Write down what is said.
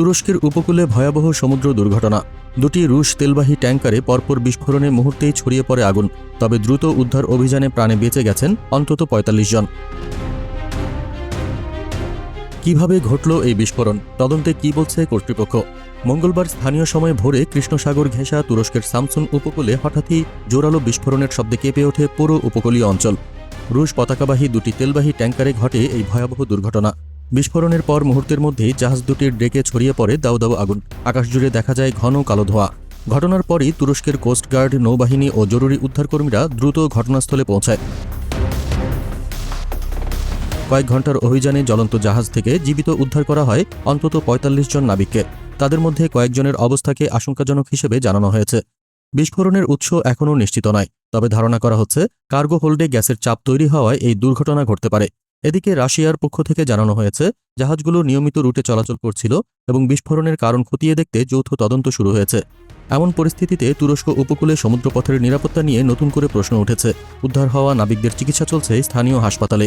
তুরস্কের উপকূলে ভয়াবহ সমুদ্র দুর্ঘটনা। দুটি রুশ তেলবাহী ট্যাঙ্কারে পরপর বিস্ফোরণে মুহূর্তেই ছড়িয়ে পড়ে আগুন, তবে দ্রুত উদ্ধার অভিযানে প্রাণে বেঁচে গেছেন অন্তত পঁয়তাল্লিশ জন। কীভাবে ঘটল এই বিস্ফোরণ? তদন্তে কি বলছে কর্তৃপক্ষ? মঙ্গলবার স্থানীয় সময় ভোরে কৃষ্ণসাগর ঘেঁষা তুরস্কের সামসুন উপকূলে হঠাৎই জোরালো বিস্ফোরণের শব্দে কেঁপে ওঠে পুরো উপকূলীয় অঞ্চল। রুশ পতাকাবাহী দুটি তেলবাহী ট্যাঙ্কারে ঘটে এই ভয়াবহ দুর্ঘটনা। বিস্ফোরণের পর মুহূর্তের মধ্যেই জাহাজ দুটির ডেকে ছড়িয়ে পড়ে দাউ দাউ আগুন। আকাশ জুড়ে দেখা যায় ঘন কালো ধোঁয়া। ঘটনার পরই তুরস্কের কোস্টগার্ড নৌবাহিনী ও জরুরি উদ্ধারকর্মীরা দ্রুত ঘটনাস্থলে পৌঁছায়। কয়েক ঘণ্টার অভিযানে জ্বলন্ত জাহাজ থেকে জীবিত উদ্ধার করা হয় অন্তত ৪৫ জন নাবিককে। তাদের মধ্যে কয়েকজনের অবস্থাকে আশঙ্কাজনক হিসেবে জানানো হয়েছে। বিস্ফোরণের উৎস এখনও নিশ্চিত নয়, তবে ধারণা করা হচ্ছে, কার্গো হোল্ডে গ্যাসের চাপ তৈরি হওয়ায় এই দুর্ঘটনা ঘটতে পারে। এদিকে রাশিয়ার পক্ষ থেকে জানানো হয়েছে, জাহাজগুলো নিয়মিত রুটে চলাচল করছিল এবং বিস্ফোরণের কারণ খতিয়ে দেখতে যৌথ তদন্ত শুরু হয়েছে। এমন পরিস্থিতিতে তুরস্ক উপকূলে সমুদ্রপথের নিরাপত্তা নিয়ে নতুন করে প্রশ্ন উঠেছে। উদ্ধার হওয়া নাবিকদের চিকিৎসা চলছে স্থানীয় হাসপাতালে।